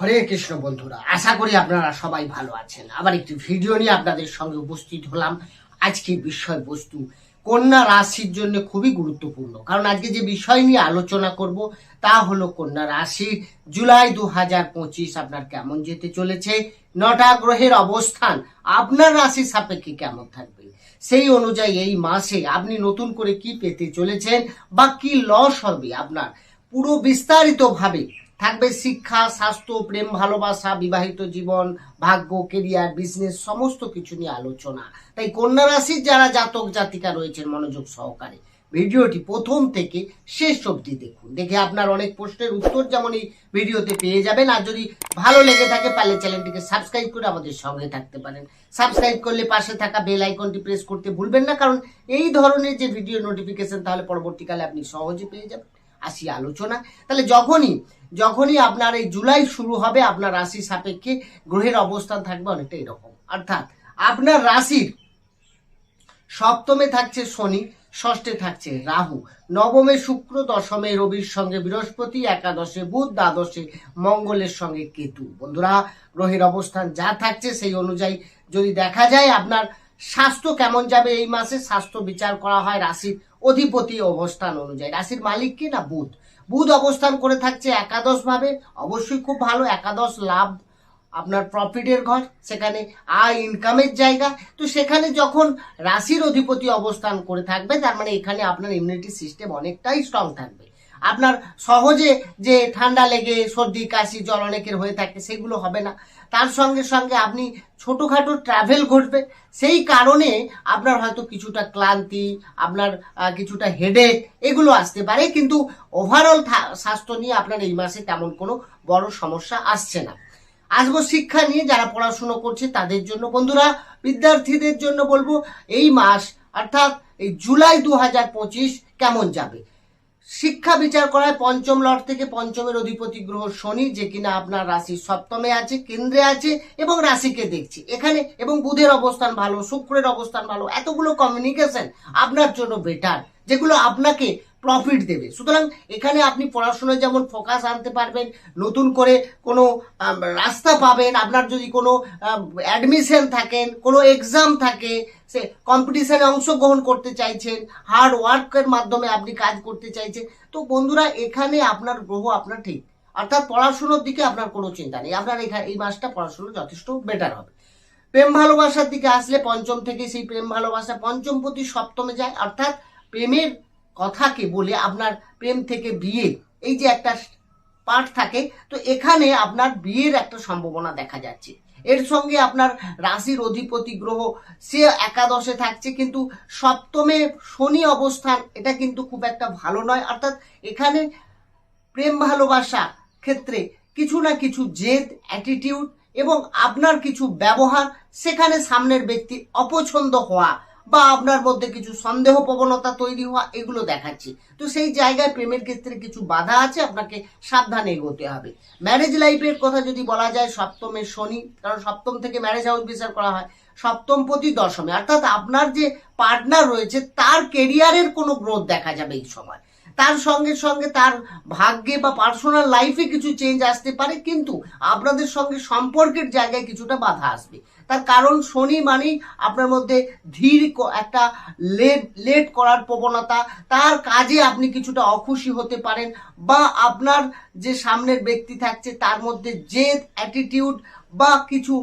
হরে কৃষ্ণ বন্ধুরা, আশা করি আপনারা সবাই ভালো আছেন। আবার একটি ভিডিও নিয়ে আপনাদের সঙ্গে উপস্থিত হলাম। আজকের বিষয়বস্তু, কন্যা রাশির জন্য খুবই গুরুত্বপূর্ণ। কারণ আজকে যে বিষয় নিয়ে আলোচনা করব, তা হলো কন্যা রাশির জুলাই দু হাজার পঁচিশ আপনার কেমন যেতে চলেছে? নটা গ্রহের অবস্থান, আপনার রাশির সাপেক্ষে কেমন থাকবে? সেই অনুযায়ী এই মাসে আপনি নতুন করে কি পেতে চলেছেন বা কি লস হবে আপনার? পুরো বিস্তারিতভাবে থাকবে শিক্ষা, স্বাস্থ্য, প্রেম, ভালোবাসা, বিবাহিত জীবন, ভাগ্য কেরিয়ার বিজনেস সমস্ত কিছু নিয়ে আলোচনা। তাই কন্যা রাশির যারা জাতক জাতিকা রয়েছেন মনোযোগ সহকারে, ভিডিওটি প্রথম থেকে শেষ অবধি দেখুন। দেখে আপনার অনেক প্রশ্নের উত্তর যেমন এই ভিডিওতে পেয়ে যাবেন, আর যদি ভালো লেগে থাকে পারলে চ্যানেলটিকে সাবস্ক্রাইব করে আমাদের সঙ্গে থাকতে পারেন। সাবস্ক্রাইব করলে পাশে থাকা বেল আইকনটি প্রেস করতে ভুলবেন না, কারণ এই ধরনের যে ভিডিও নোটিফিকেশন তাহলে পরবর্তীকালে আপনি সহজে পেয়ে যাবেন। আসি আলোচনা। তাহলে যখনই যখনই আপনার এই জুলাই শুরু হবে, আপনার রাশি সাপেক্ষে গ্রহের অবস্থান থাকবে অনেকটা এরকম। অর্থাৎ আপনার রাশির সপ্তমে থাকছে শনি, ষষ্ঠে থাকছে রাহু। নবমে শুক্র, দশমে রবির সঙ্গে বৃহস্পতি, একাদশে বুধ, দ্বাদশে মঙ্গলের সঙ্গে কেতু। বন্ধুরা, গ্রহের অবস্থান যা থাকছে সেই অনুযায়ী যদি দেখা যায় আপনার স্বাস্থ্য কেমন যাবে এই মাসে, স্বাস্থ্য বিচার করা হয়, রাশির অধিপতি অবস্থান অনুযায়ী। রাশির মালিক কি না? বুধ। বুধ অবস্থান করে থাকছে একাদশ ভাবে অবশ্যই খুব ভালো। একাদশ লাভ আপনার প্রফিটের ঘর। সেখানে আয় ইনকামের জায়গা। তো সেখানে যখন রাশির অধিপতি অবস্থান করে থাকবে, তার মানে এখানে আপনার ইমিউনিটি সিস্টেম অনেকটাই স্ট্রং থাকবে। আপনার সহজে যে ঠান্ডা লেগে, সর্দি, কাশি জ্বর অনেকের হয়ে থাকে, সেগুলো হবে না। তার সঙ্গে সঙ্গে আপনি ছোটোখাটো ট্রাভেল ঘটবে। সেই কারণে আপনার হয়তো কিছুটা ক্লান্তি, আপনার কিছুটা হেডেক এগুলো আসতে পারে। কিন্তু ওভারঅল স্বাস্থ্য নিয়ে আপনার এই মাসে তেমন কোনো বড় সমস্যা আসছে না। আসব শিক্ষা নিয়ে, যারা পড়াশুনো করছে তাদের জন্য। বন্ধুরা, বিদ্যার্থীদের জন্য বলব, এই মাস, অর্থাৎ এই জুলাই দু হাজার পঁচিশ কেমন যাবে? শিক্ষা বিচার করায় পঞ্চম লট থেকে পঞ্চমের অধিপতি গ্রহ শনি, যে কিনা আপনার রাশি সপ্তমে আছে, কেন্দ্রে আছে এবং রাশিকে দেখছি। এখানে এবং বুধের অবস্থান ভালো, শুক্রের অবস্থান ভালো, এতগুলো কমিউনিকেশন আপনার জন্য বেটার যেগুলো আপনাকে প্রফিট দেবে। সুতরাং এখানে আপনি পড়াশোনায় যেমন ফোকাস আনতে পারবেন, নতুন করে কোনো রাস্তা পাবেন, আপনার যদি কোনো অ্যাডমিশন থাকেন, কোনো এক্সাম থাকে, সে কম্পিটিশনে অংশগ্রহণ করতে চাইছেন হার্ড ওয়ার্কের মাধ্যমে আপনি কাজ করতে চাইছেন, তো বন্ধুরা, এখানে আপনার গ্রহ আপনার ঠিক। অর্থাৎ পড়াশুনোর দিকে আপনার কোনো চিন্তা নেই। আপনার এখানে এই মাসটা পড়াশুনো যথেষ্ট বেটার হবে। প্রেম ভালোবাসার দিকে আসলে পঞ্চম থেকে সেই প্রেম ভালোবাসা পঞ্চম প্রতি সপ্তমে যায়। অর্থাৎ প্রেমের কথাকে বলে আপনার প্রেম থেকে বিয়ে, এই যে একটা পার্ট থাকে, তো এখানে আপনার বিয়ের একটা সম্ভাবনা দেখা যাচ্ছে। এর সঙ্গে আপনার রাশির অধিপতি গ্রহ, সে একাদশে থাকছে, কিন্তু সপ্তমে শনি অবস্থান, এটা কিন্তু খুব একটা ভালো নয়। অর্থাৎ এখানে প্রেম ভালোবাসা ক্ষেত্রে কিছু না কিছু জেদ অ্যাটিটিউড এবং আপনার কিছু ব্যবহার, সেখানে সামনের ব্যক্তি অপছন্দ হওয়া বা আপনার মধ্যে কিছু সন্দেহ প্রবণতা তৈরি হওয়া, এগুলো দেখাচ্ছে। তো সেই জায়গায় প্রেমের ক্ষেত্রে কিছু বাধা আছে, আপনাকে সাবধানে এগোতে হবে। ম্যারেজ লাইফের কথা যদি বলা যায় সপ্তমের শনি, কারণ সপ্তম থেকে ম্যারেজ হাউস বিচার করা হয়। সপ্তম প্রতি দশমে, অর্থাৎ আপনার যে পার্টনার রয়েছে, তার কেরিয়ারের কোনো গ্রোথ দেখা যাবে এই সময়। তার সঙ্গে সঙ্গে তার ভাগ্যে বা পার্সোনাল লাইফে কিছু চেঞ্জ আসতে পারে, কিন্তু আপনাদের সঙ্গে সম্পর্কের জায়গায় কিছুটা বাধা আসবে। তার কারণ শনি মানেই আপনার মধ্যে ধীর একটা লেট লেট করার প্রবণতা। তার কাজে আপনি কিছুটা অখুশি হতে পারেন বা আপনার যে সামনের ব্যক্তি থাকছে, তার মধ্যে জেদ অ্যাটিটিউড বা কিছু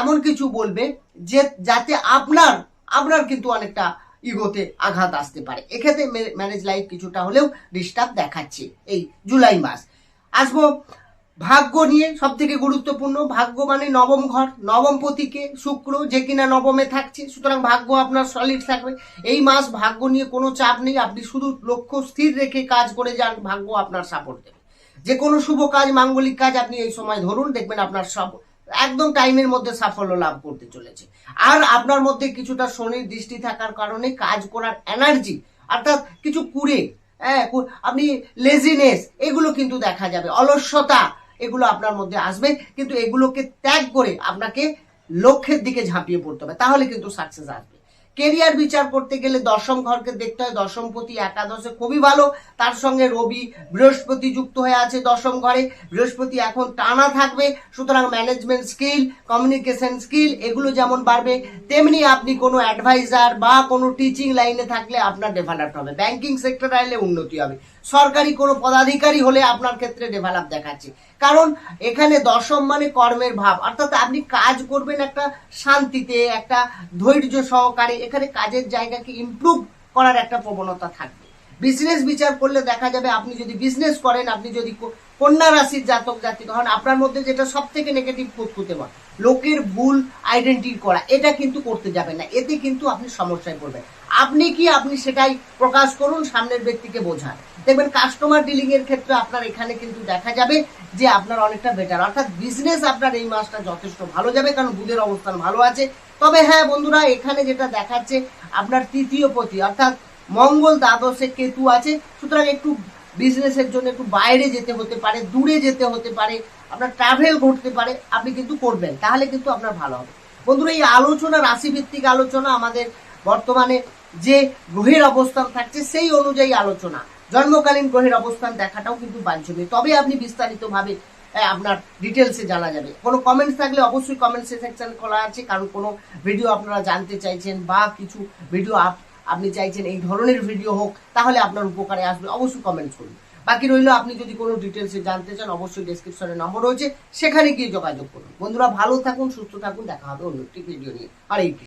এমন কিছু বলবে যে, যাতে আপনার আপনার কিন্তু অনেকটা ইগোতে আঘাত আসতে পারে। এক্ষেত্রে ম্যারেজ লাইফ কিছুটা হলেও ডিস্টার্ব দেখাচ্ছে এই জুলাই মাস। আসব ভাগ্য নিয়ে সব থেকে গুরুত্বপূর্ণ। ভাগ্য মানে নবম ঘর। নবম পতিকে শুক্র যে কিনা নবমে থাকছে, সুতরাং ভাগ্য আপনার সলিড থাকবে। এই মাস ভাগ্য নিয়ে কোনো চাপ নেই। আপনি শুধু লক্ষ্য স্থির রেখে কাজ করে যান, ভাগ্য আপনার সাপোর্ট দেবে। যে কোনো শুভ কাজ, মাঙ্গলিক কাজ আপনি এই সময় ধরুন, দেখবেন আপনার সব একদম টাইমের মধ্যে সাফল্য লাভ করতে চলেছে। আর আপনার মধ্যে কিছুটা শনির দৃষ্টি থাকার কারণে কাজ করার এনার্জি অর্থাৎ কিছু কুড়ে হ্যাঁ আপনি লেজিনেস এগুলো কিন্তু দেখা যাবে। অলস্যতা এগুলো আপনার মধ্যে আসবে, কিন্তু এগুলোকে ত্যাগ করে আপনাকে লক্ষ্যের দিকে ঝাঁপিয়ে পড়তে হবে। তাহলে কিন্তু সাকসেস আসবে। কেরিয়ার বিচার করতে গেলে দশম ঘরকে দেখতে হয়। দশমপতি একাদশে খুবই ভালো। তার সঙ্গে রবি বৃহস্পতি যুক্ত হয়ে আছে দশম ঘরে। বৃহস্পতি এখন টানা থাকবে। সুতরাং ম্যানেজমেন্ট স্কিল কমিউনিকেশন স্কিল এগুলো যেমন বাড়বে, তেমনি আপনি কোনো অ্যাডভাইজার বা কোনো টিচিং লাইনে থাকলে আপনার ডেভেলপ হবে। ব্যাংকিং সেক্টর আইলে উন্নতি হবে। সরকারি কোনো পদাধিকারী হলে আপনার ক্ষেত্রে ডেভেলপ দেখাচ্ছে। কারণ এখানে দশম মানে কর্মের ভাব। অর্থাৎ আপনি কাজ করবেন একটা শান্তিতে, একটা ধৈর্য সহকারে। এখানে কাজের জায়গাকে ইমপ্রুভ করার একটা প্রবণতা থাকবে। বিজনেস বিচার করলে দেখা যাবে আপনি যদি বিজনেস করেন, আপনি যদি কন্যা রাশির জাতক জাতিক হন, আপনার মধ্যে যেটা সব থেকে নেগেটিভ খুঁতখুঁতে লোকের ভুল আইডেন্টি করা। এটা কিন্তু করতে যাবেন না। এতে কিন্তু আপনি সমস্যায় পড়বেন। আপনি কি আপনি সেটাই প্রকাশ করুন, সামনের ব্যক্তিকে বোঝান। দেখবেন কাস্টমার ডিলিং এর ক্ষেত্রে আপনার এখানে কিন্তু দেখা যাবে যে আপনার অনেকটা বেটার অর্থাৎ বিজনেস আপনার এই মাসটা যথেষ্ট ভালো যাবে, কারণ বুধের অবস্থান ভালো আছে। তবে হ্যাঁ বন্ধুরা, এখানে যেটা দেখাচ্ছে, আপনার তৃতীয় পতি, অর্থাৎ মঙ্গল দ্বাদশে কেতু আছে। সুতরাং একটু বিজনেসের জন্য একটু বাইরে যেতে হতে পারে, দূরে যেতে হতে পারে, আপনার ট্রাভেল ঘটতে পারে, আপনি কিন্তু করবেন, তাহলে কিন্তু আপনার ভালো হবে। বন্ধুরা, এই আলোচনা, রাশিভিত্তিক আলোচনা আমাদের বর্তমানে যে গ্রহের অবস্থান থাকছে, সেই অনুযায়ী আলোচনা। জন্মকালীন গ্রহের অবস্থান দেখাটাও কিন্তু বাঞ্ছনীয়। তবে আপনি বিস্তারিতভাবে আপনার ডিটেলসে জানা যাবে। কোনো কমেন্টস থাকলে অবশ্যই কমেন্ট সেকশন খোলা আছে, কারণ কোনো ভিডিও আপনারা জানতে চাইছেন বা কিছু ভিডিও আপ, আপনি চাইছেন এই ধরনের ভিডিও হোক, তাহলে আপনার উপকারে আসবে। অবশ্যই কমেন্টস করুন। বাকি রইল, আপনি যদি কোনো ডিটেলসে জানতে চান, অবশ্যই ডেসক্রিপশনে নম্বর রয়েছে, সেখানে গিয়ে যোগাযোগ করুন। বন্ধুরা, ভালো থাকুন, সুস্থ থাকুন, দেখা হবে অন্য একটি ভিডিও নিয়ে। আর এই